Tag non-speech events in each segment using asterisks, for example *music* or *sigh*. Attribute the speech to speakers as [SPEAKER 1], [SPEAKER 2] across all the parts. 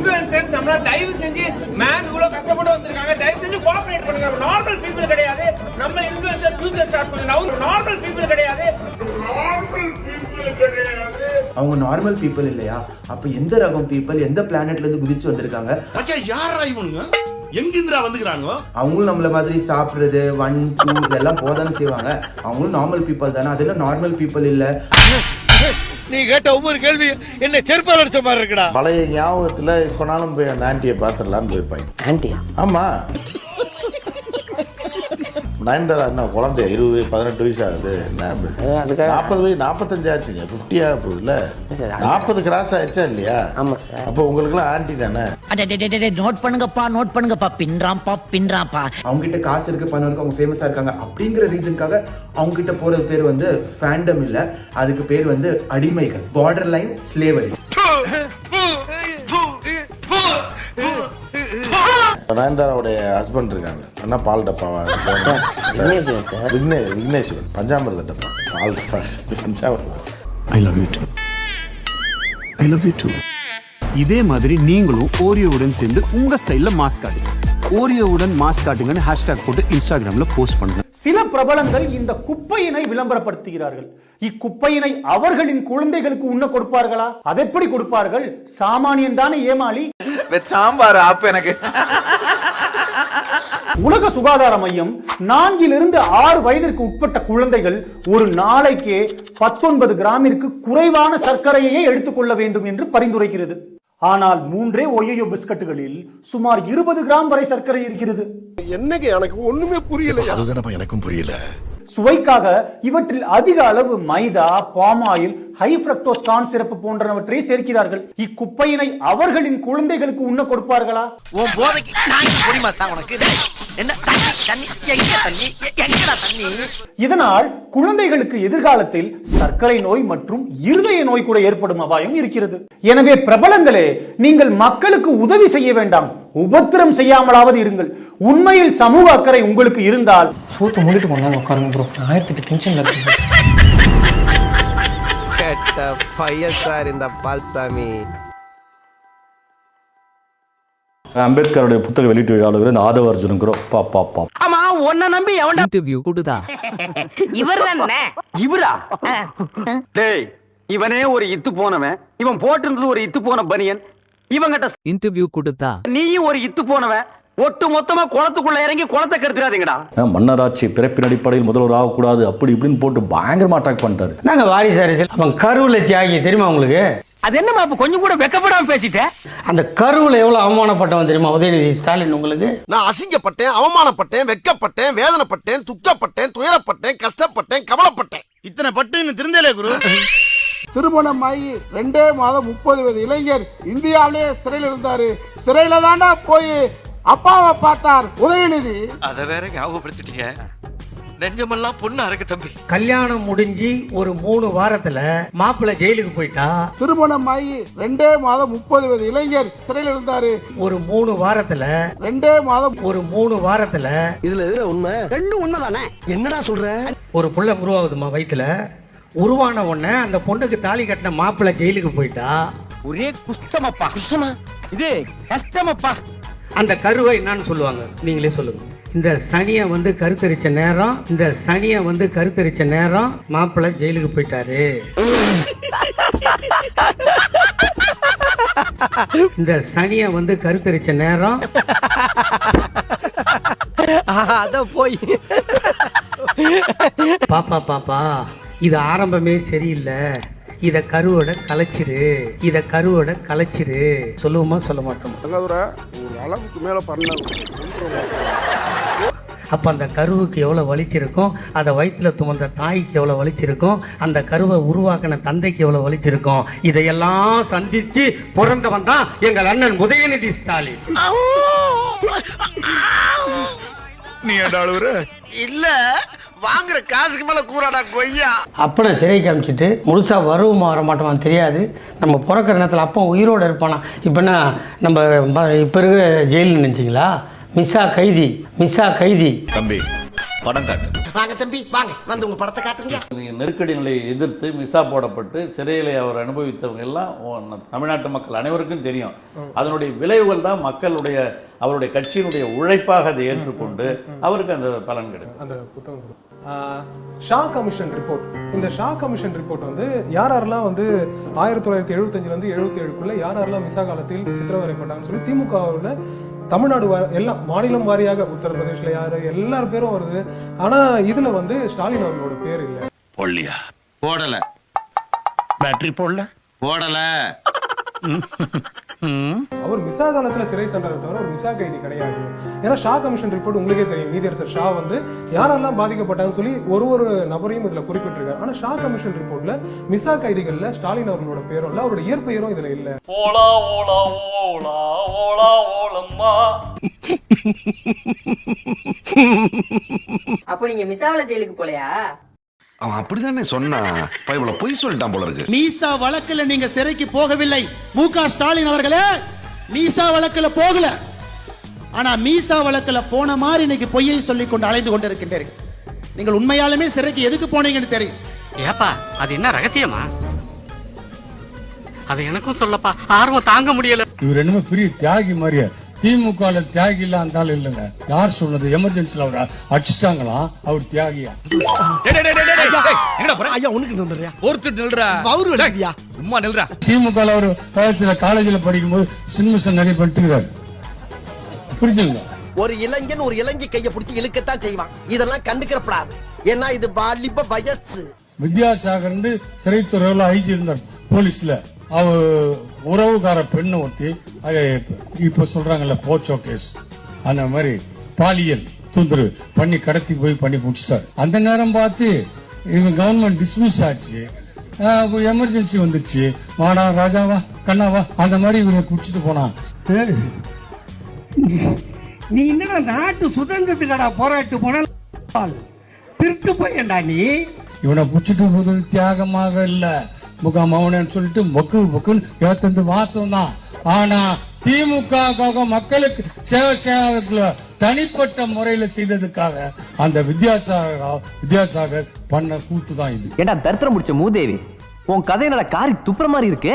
[SPEAKER 1] Influencers நம்மள தயவு செஞ்சு மேன் இவ்வளவு கஷ்டப்பட்டு வந்திருக்காங்க. தயவு செஞ்சு கோஆபரேட் பண்ணுங்க. நார்மல் பீப்புள் கிடையாது. நம்ம இன்ஃபுளுசர் ஃபியூச்சர் ஸ்டார்ட் பண்ணுங்க நார்மல் பீப்புள் கிடையாது.
[SPEAKER 2] அவங்க நார்மல் பீப்புள் இல்லையா? அப்ப எந்த ரகம் பீப்புள் எந்த பிளானட்ல இருந்து குதிச்சு வந்திருக்காங்க?
[SPEAKER 3] மச்சான் யாரா இவனுங்க? எங்கிந்திரா வந்துக்கிறானுங்க?
[SPEAKER 2] அவங்களும் நம்மள மாதிரி சாப்பிடுறது ஒன் டூ இதெல்லாம் போதானே செய்வாங்க. அவங்களும் நார்மல் பீப்புள் தானே. அதெல்லாம் நார்மல் பீப்புள் இல்ல.
[SPEAKER 3] நீ கேட்ட ஒவ்வொரு கேள்வி என்ன செருப்பால் அடிச்ச மாதிரி இருக்குடா.
[SPEAKER 4] பழைய ஞாபகத்தில் இப்போனாலும் போய் அந்த ஆண்டியை பார்த்துடலான்னு போயிருப்பாங்க
[SPEAKER 5] ஆன்ட்டியா
[SPEAKER 4] ஆமாம் நயன்தாரா என்ன குழந்தை இருபது பதினெட்டு வயசு ஆகுது நாற்பது வயசு நாற்பத்தஞ்சு ஆச்சுங்க ஃபிஃப்டி ஆக போகுதுல்ல? நாற்பது கிராஸ் ஆயிடுச்சா இல்லையா?
[SPEAKER 5] ஆமா சார்.
[SPEAKER 4] அப்போ உங்களுக்குலாம் ஆண்டி தானே?
[SPEAKER 6] நோட் பண்ணுங்கப்பா நோட் பண்ணுங்கப்பா. பின்றாம்பா பின்றாம்பா
[SPEAKER 2] அவங்க கிட்ட காசு இருக்கு பணம் இருக்கு அவங்க ஃபேமஸா இருக்காங்க அப்படிங்கிற ரீசனுக்காக அவங்க கிட்ட போறது பேர் வந்து ஃபேண்டம் இல்ல. அதுக்கு பேர் வந்து அடிமைகள் பார்டர் லைன் ஸ்லேவரி
[SPEAKER 4] நயன்தாராவுடைய ஹஸ்பண்ட் இருக்காங்க. என்ன பால் டப்பாவா?
[SPEAKER 5] விக்னேஸ்வரன் சார்.
[SPEAKER 4] விக்னே விக்னேஸ்வரன் பஞ்சாமிரத டப்பா. பால் டப்பா. பஞ்சாமிரதம்
[SPEAKER 7] I love you too I love you too இதே மாதிரி நீங்களும் ஓரியோவுடன் சேர்ந்து உங்க ஸ்டைல்ல மாஸ்க் காட்டுங்க. ஓரியோவுடன் மாஸ்க் காட்டுங்கன்னு ஹேஷ்டாக் போட்டு இன்ஸ்டாகிராம்ல போஸ்ட் பண்ணுங்க.
[SPEAKER 8] சில பிரபலங்கள் இந்த குப்பையினை விளம்பரப்படுத்துகிறார்கள். இக்குப்பையினை அவர்களின் குழந்தைகளுக்கு உண்ண கொடுப்பார்களா? அதெப்படி கொடுப்பார்கள்? சாமானியன் தானே ஏமாளி.
[SPEAKER 9] சாம்பார் ஆப் எனக்கு.
[SPEAKER 8] உலக சுகாதார மையம் நான்கிலிருந்து ஆறு வயதிற்கு உட்பட்ட குழந்தைகள் ஒரு நாளைக்கே பத்தொன்பது கிராமிற்கு குறைவான சர்க்கரையே எடுத்துக்கொள்ள வேண்டும் என்று பரிந்துரைக்கிறது. ஆனால் மூன்றே ஒய்யோ பிஸ்கட்டுகளில் சுமார் இருபது கிராம் வரை சர்க்கரை இருக்கிறது.
[SPEAKER 3] என்னங்க எனக்கு ஒண்ணுமே புரியல அதுதானப்பா எனக்கும் புரியல.
[SPEAKER 8] சுவைக்காக இவற்றில் அதிக அளவு மைதா palm oil high fructose corn syrup போன்றவற்றை சேர்க்கிறார்கள். இக்குப்பையினை அவர்களின் குழந்தைகளுக்கு உண்ண கொடுப்பார்களா? இதனால் குழந்தைகளுக்கு எதிர்காலத்தில் சர்க்கரை நோய் மற்றும் இருதய நோய் கூட ஏற்படும் அபாயம் இருக்கிறது. எனவே பிரபலங்களே நீங்கள் மக்களுக்கு உதவி செய்ய வேண்டாம். உபத்திரம் செய்யாமலாவது இருங்கள். உண்மையில் சமூக அக்கறை உங்களுக்கு இருந்தால்.
[SPEAKER 5] சூத்து மூடிட்டு உட்காருங்க ப்ரோ ஆயிரத்தி டென்ஷன்ல இருக்கு
[SPEAKER 9] கேட்ட பையன் சார் இந்த பால்சாமி.
[SPEAKER 10] அம்பேத்கருடைய புத்தக வெளியீட்டு விழாவில் இந்த ஆதவ அர்ஜுனுங்கிறோம் பா பா பா.
[SPEAKER 1] ஆமா உன்ன நம்பி எவன்டா
[SPEAKER 6] இன்டர்வியூ கொடுதா?
[SPEAKER 1] இவர்? இவரா டேய் இவனே ஒரு இத்து போனவன். இவன் போட்டிருந்தது ஒரு இத்து போன பனியன். இவங்கிட்ட
[SPEAKER 6] இன்டர்வியூ கொடுத்தா?
[SPEAKER 1] நீயும் ஒரு இத்து போனவன். ஒட்டு மொத்தமா குளத்துக்குள்ள இறங்கி குளத்தை கெடுத்துறாதீங்கடா.
[SPEAKER 10] மன்னராட்சி பிறப்பின் அடிப்படையில் முதல்வர் ஆகக்கூடாது. அப்படி இப்படின்னு போட்டு பயங்கரமா அட்டாக் பண்ணிட்டாரு.
[SPEAKER 5] நாங்க வாரிசு அரசியல்? அவன் கருவுல தியாகி தெரியுமா உங்களுக்கு?
[SPEAKER 1] அது என்னமா அப்ப கொஞ்சம் கூட வெக்கப்படாம பேசிட்டேன்
[SPEAKER 5] அந்த கருவுல எவ்வளவு அவமானப்பட்டவன் தெரியுமா உதயநிதி ஸ்டாலின் உங்களுக்கு?
[SPEAKER 3] நான் அசிங்கப்பட்டேன் அவமானப்பட்டேன் வெக்கப்பட்டேன் வேதனைப்பட்டேன் துக்கப்பட்டேன் துயரப்பட்டேன் கஷ்டப்பட்டேன் கவலைப்பட்டேன். இத்தனை பட்டு இன்னும் திருந்தலே குரு.
[SPEAKER 11] திருமணமாகி ரெண்டே மாதம் முப்பது வயது இளைஞர் இந்தியாவிலே சிறையில் இருந்தாரு. சிறையில தாண்டா போய் அப்பாவை பார்த்தார் உதயநிதி.
[SPEAKER 3] அத வேற ஞாபகப்படுத்திட்டீங்க. நெஞ்சமெல்லாம் பொண்ணா இருக்கு தம்பி.
[SPEAKER 5] கல்யாணம் முடிஞ்சு ஒரு மூணு வாரத்துல மாப்பிள்ளை ஜெயிலுக்கு போயிட்டா?
[SPEAKER 11] திருமணமாகி ரெண்டே மாதம் முப்பது வயது இளைஞர் சிறையில் இருந்தாரு.
[SPEAKER 5] ஒரு மூணு வாரத்துல
[SPEAKER 11] ரெண்டே மாதம்
[SPEAKER 5] ஒரு மூணு வாரத்துல
[SPEAKER 9] இதுல எதுல உண்மை? ரெண்டும் உண்மைதானே என்னடா சொல்ற?
[SPEAKER 5] ஒரு புள்ள உருவாகுதுமா வயித்துல. உருவான உடனே அந்த பொண்ணுக்கு தாலி கட்டின மாப்பிள்ளை ஜெயிலுக்கு போயிட்டா?
[SPEAKER 1] ஒரே குஷ்டமப்பா. குஷ்டமா? இது கஷ்டமப்பா.
[SPEAKER 5] அந்த கருவை என்னன்னு சொல்லுவாங்க. நீங்களே சொல்லுங்க. இந்த சனியை வந்து கருத்தரிச்ச நேரம் இந்த சனியை வந்து கருத்தரிச்ச நேரம் மாப்பிள்ளை ஜெயிலுக்கு போயிட்டாரு. இந்த சனியை வந்து கருத்தரிச்ச நேரம்
[SPEAKER 9] அத போய்.
[SPEAKER 5] பாப்பா பாப்பா இது ஆரம்பமே சரியில்லை. இத கருவோட கலைச்சிரு. இத கருவோட கலைச்சிரு. சொல்லுவோமா சொல்ல மாட்டோமா?
[SPEAKER 11] ஒரு அளவுக்கு மேல பண்ண
[SPEAKER 5] அப்ப அந்த கருவுக்கு எவ்வளவு வலிச்சிருக்கும்? அதை வயிற்றுல துமந்த தாய்க்கு எவ்வளவு வலிச்சிருக்கும்? அந்த கருவை உருவாக்கின தந்தைக்கு எவ்வளவு வலிச்சிருக்கும்? இதையெல்லாம் சந்திச்சு பிறந்தவன் தான் எங்கள் அண்ணன் உதயநிதி ஸ்டாலின்.
[SPEAKER 3] நீ இல்ல வாங்குற காசுக்கு மேல கூறாடா கொய்யா.
[SPEAKER 5] அப்பனை சிறை காமிச்சிட்டு முழுசா வருவோமா வர மாட்டோமா தெரியாது. நம்ம பிறக்கிற நேரத்தில் அப்போ உயிரோடு இருப்பானா? இப்போ என்ன நம்ம இப்போ இருக்கிற ஜெயிலில் நினச்சிங்களா? மிஸ்ஸா கைதி மிஸ்ஸா கைதி.
[SPEAKER 3] தம்பி படம் காட்டு.
[SPEAKER 6] வாங்க தம்பி வாங்க. வந்து உங்க படத்தை காட்டுங்க.
[SPEAKER 4] நெருக்கடி நிலையை எதிர்த்து மிசா போடப்பட்டு சிறையிலே அவர் அனுபவித்தவங்க எல்லாம் தமிழ்நாட்டு மக்கள் அனைவருக்கும் தெரியும். அதனுடைய விளைவுகள் தான் மக்களுடைய அவருடைய கட்சியினுடைய உழைப்பாக அதை ஏற்றுக்கொண்டு அவருக்கு அந்த பலன் கிடைக்கும்
[SPEAKER 12] அந்த புத்தகம் ஷா கமிஷன் ரிப்போர்ட். இந்த ஷா கமிஷன் ரிப்போர்ட் வந்து யார் யாரெல்லாம் வந்து ஆயிரத்தி தொள்ளாயிரத்தி எழுபத்தஞ்சுல இருந்து எழுபத்தி ஏழுக்குள்ள யார் யாரெல்லாம் மிசா காலத்தில் சித்திரவதைப்பட்டாங்கன்னு சொல்லி திமுகவில் தமிழ்நாடு எல்லாம் மாநிலம் வாரியாக உத்தரப்பிரதேஷ்ல யாரு? எல்லார் பேரும் வருது. ஆனா இதுல வந்து ஸ்டாலின் அவர்களோட பேர் இல்லை.
[SPEAKER 3] போடலையா? போடல.
[SPEAKER 5] பேட்டரி போடல?
[SPEAKER 3] போடல. *laughs*
[SPEAKER 12] அவர் மிசா காலத்துல சிறை சென்றார் தவிர ஒரு மிசா கைதி கிடையாது. ஏன்னா ஷா கமிஷன் ரிப்போர்ட் உங்களுக்கே தெரியும். நீதியரசர் ஷா வந்து யாரெல்லாம் பாதிக்கப்பட்டாங்கன்னு சொல்லி ஒரு ஒரு நபரையும் இதுல குறிப்பிட்டிருக்காரு. ஆனா ஷா கமிஷன் ரிப்போர்ட்ல மிசா கைதிகள்ல ஸ்டாலின் அவர்களோட பேரும் இல்ல அவரோட இயற்பெயரும் இதுல இல்ல.
[SPEAKER 5] ஓலா ஓலா ஓலா ஓலா ஓலம்மா.
[SPEAKER 13] அப்ப நீங்க மிசாவல ஜெயிலுக்கு போலையா?
[SPEAKER 3] அவன் அப்படிதானே சொன்னா? பயபுல பொய் சொல்லிட்டான் போல இருக்கு.
[SPEAKER 6] மீசா வழக்குல நீங்க சிறைக்கு போகவில்லை. மு க ஸ்டாலின் அவர்களே மீசா வழக்குல போகல. ஆனா மீசா வழக்குல போன மாதிரி இன்னைக்கு பொய்யை சொல்லிக் கொண்டு அலைந்து கொண்டிருக்கின்றீர்கள். நீங்கள் உண்மையாலுமே சிறைக்கு எதுக்கு போனீங்கன்னு தெரியும்.
[SPEAKER 5] ஏப்பா அது என்ன ரகசியமா? அது எனக்கும் சொல்லப்பா ஆர்வம் தாங்க முடியல.
[SPEAKER 14] இவர் என்னமோ பெரிய தியாகி மாதிரியே? திமுக தியாகி இல்ல அந்த ஆள் இல்லைங்க. யார் சொன்னது? எமர்ஜென்சில அவர் அடிச்சிட்டாங்களாம் அவர் தியாகியா?
[SPEAKER 3] ஐயா உனக்கு வந்துடுறியா? ஒருத்தர் நில்றா. அவரு விளையாடியா சும்மா நில்றா.
[SPEAKER 14] திமுக ஒரு சில காலேஜில் படிக்கும்போது சின்மிஷன் நிறைய பண்ணிட்டுருக்காரு புரிஞ்சுங்க
[SPEAKER 6] ஒரு இளைஞன் ஒரு இளைஞி கையை பிடிச்சி இழுக்கத்தான் செய்வான். இதெல்லாம் கண்டுக்கிறப்படாது. ஏன்னா இது வாலிப வயசு.
[SPEAKER 14] வித்யாசாகர் சிறைத்துறையில் ஐஜி இருந்தார் போலீஸ்ல. அவர் உறவுகார பெண்ணை அது இப்ப சொல்றாங்கல்ல போச்சோ கேஸ் அந்த மாதிரி பாலியல் தொந்தரவு பண்ணி கடத்தி போய் பண்ணி முடிச்சிட்டாரு. அந்த நேரம் பார்த்து இவங்க கவர்மெண்ட் டிஸ்மிஸ் ஆச்சு. எமர்ஜென்சி வந்துச்சு. வாடா ராஜாவா கண்ணாவா அந்த மாதிரி இவரை குடிச்சிட்டு போனான்.
[SPEAKER 5] நீ என்னடா நாட்டு சுதந்திரத்துக்கடா போராட்டு போனால் திருட்டு பையன்டா நீ.
[SPEAKER 14] இவனை புடிச்சிட்டு போது தியாகமாக இல்ல. முக மௌனன்னு சொல்லிட்டு மொக்கு மொக்குன்னு இருபத்தஞ்சு மாசம் தான் ஆனா திமுக மக்களுக்கு சேவை செய்வதற்குள்ள தனிப்பட்ட முறையில செய்ததுக்காக அந்த வித்யாசாகர் வித்யாசாகர் பண்ண கூத்து தான் இது.
[SPEAKER 6] ஏன்னா தரித்திரம் முடிச்ச மூதேவி? உன் கதையினால காரி துப்புற மாதிரி இருக்கு?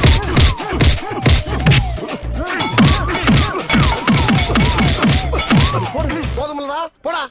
[SPEAKER 3] போதுமில்லடா போடா